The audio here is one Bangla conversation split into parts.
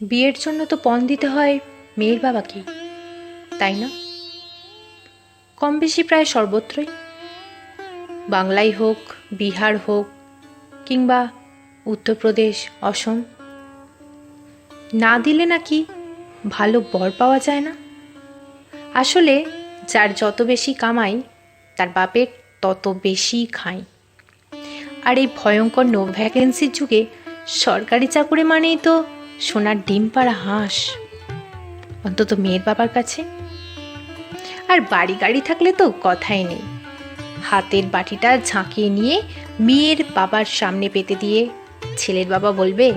বিয়ের জন্য তো পণ দিতে হয় মেয়ের বাবাকে, তাই না? কম বেশি প্রায় সর্বত্রই। বাংলাই হোক, বিহার হোক, কিংবা উত্তরপ্রদেশ, অসম। না দিলে নাকি ভালো বর পাওয়া যায় না? আসলে যার যত বেশি কামাই, তার বাপের তত বেশি খায়। আর এই ভয়ঙ্কর নো ভ্যাকেন্সির যুগে সরকারি চাকুরি মানেই তো সোনার ডিম পাড়া হাঁস। অন্তত মেয়ের বাবার কাছে। আর বাড়ি গাড়ি থাকলে তো কথাই নেই। হাতের বাটিটা ঝাঁকিয়ে নিয়ে মেয়ের বাবার সামনে পেতে দিয়ে ছেলের বাবা বলবে,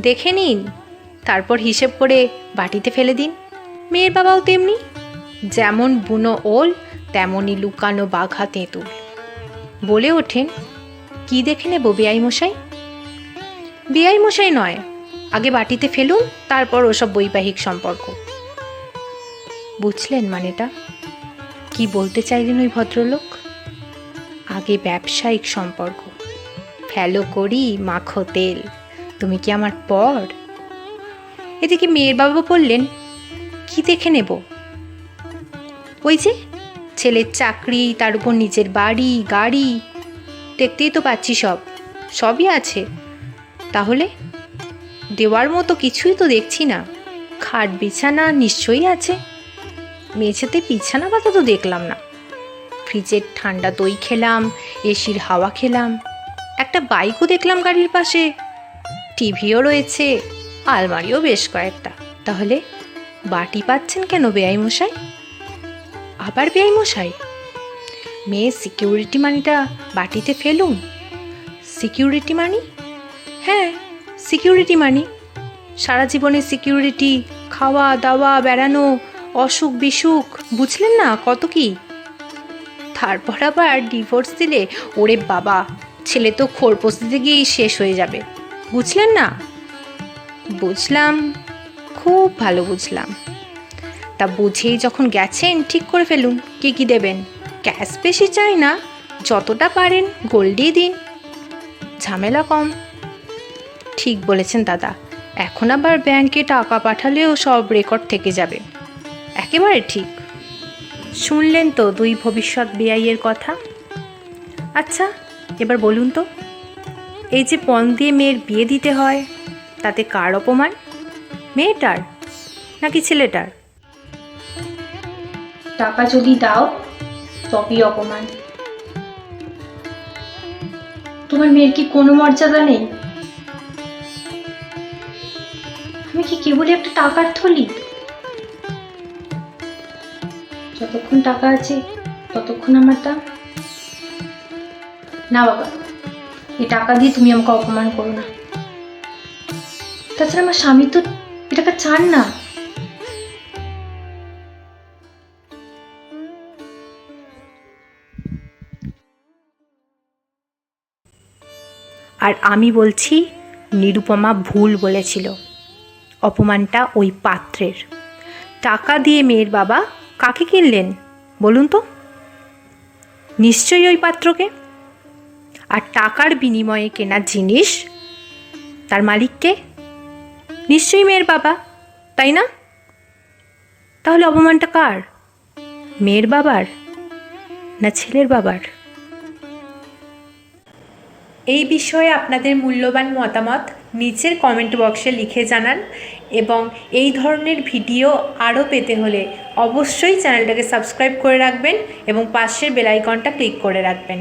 দেখে নিন, তারপর হিসেব করে বাটিতে ফেলে দিন। মেয়ের বাবাও তেমনি, যেমন বুনো ওল তেমনই লুকানো বাঘা তেঁতুল। বলে ওঠেন, কি দেখে নেব, বেআই মশাই? বেআই মশাই নয় আগে বাটিতে ফেলুন, তারপর ওসব বৈবাহিক সম্পর্ক। বুঝলেন মানেটা? কি বলতে চাইলেন ওই ভদ্রলোক? আগে ব্যবসায়িক সম্পর্ক। ফেলো করি, মাখো তেল। তুমি কি আমার পর? এদিকে মেয়ের বাবা বললেন, কি দেখে নেব? ওই যে, ছেলের চাকরি, তার উপর নিজের বাড়ি, গাড়ি। দেখতেই তো পাচ্ছি সব। সবই আছে। তাহলে? দেওয়ার মতো কিছুই তো দেখছি না। খাট বিছানা নিশ্চয়ই আছে। মেঝেতে বিছানা পাতা তো দেখলাম না। ফ্রিজের ঠান্ডা দই খেলাম, এসির হাওয়া খেলাম, একটা বাইকও দেখলাম গাড়ির পাশে। টিভিও রয়েছে, আলমারিও বেশ কয়েকটা। তাহলে বাটি পাচ্ছেন কেন বেআই মশাই? আবার বেআই মশাই? মেয়ে সিকিউরিটি মানিটা বাটিতে ফেলুন। Security money? হ্যাঁ সিকিউরিটি মানি? সারা জীবনের সিকিউরিটি, খাওয়া, দাওয়া, বেড়ানো, অসুখ, বিসুখ, বুঝলেন না কত কি? তারপর আবার ডিভোর্স দিলে, ওরে বাবা, ছেলে তো খোরপোষ দিতে গিয়েই শেষ হয়ে যাবে, বুঝলেন না? বুঝলাম, খুব ভালো বুঝলাম। তা বুঝেই যখন গেছেন, ঠিক করে ফেলুন, কি কি দেবেন? ক্যাশ বেশি চাই না, যতটা পারেন, গোল্ডই দিন। ঝামেলা কম। ঠিক বলেছেন দাদা। এখন আবার ব্যাংকে টাকা পাঠালেও সব রেকর্ড থেকে যাবে। একেবারে ঠিক। শুনলেন তো দুই ভবিষ্যৎ বেআইয়ের কথা? আচ্ছা এবার বলুন তো, এই যে পণ দিয়ে মেয়ের বিয়ে দিতে হয়, তাতে কার অপমান? মেয়েটার? নাকি ছেলেটার? টাকা যদি দাও, তবেই অপমান। তোমার মেয়ের কি কোনো মর্যাদা নেই? আমি কি কেবলই একটা টাকার থলি? যতক্ষণ টাকা আছে, ততক্ষণ আমার দাম না বাবা, এই টাকা দিয়ে তুমি আমাকে অপমান করো না। তাছাড়া আমার স্বামী তো এটাকে চান না। আর আমি বলছি, নিরুপমা ভুল বলেছিল। অপমানটা ওই পাত্রের। টাকা দিয়ে মেয়ের বাবা কাকে কিনলেন, বলুন তো? নিশ্চয়ই ওই পাত্রকে। আর টাকার বিনিময়ে কেনা জিনিস তার মালিককে? নিশ্চয়ই মেয়ের বাবা, তাই না? তাহলে অপমানটা কার? মেয়ের বাবার না ছেলের বাবার? এই বিষয়ে আপনাদের মূল্যবান মতামত নিচের কমেন্ট বক্সে লিখে জানান এবং এই ধরনের ভিডিও আরও পেতে হলে অবশ্যই চ্যানেলটাকে সাবস্ক্রাইব করে রাখবেন এবং পাশের বেলাইকনটা ক্লিক করে রাখবেন।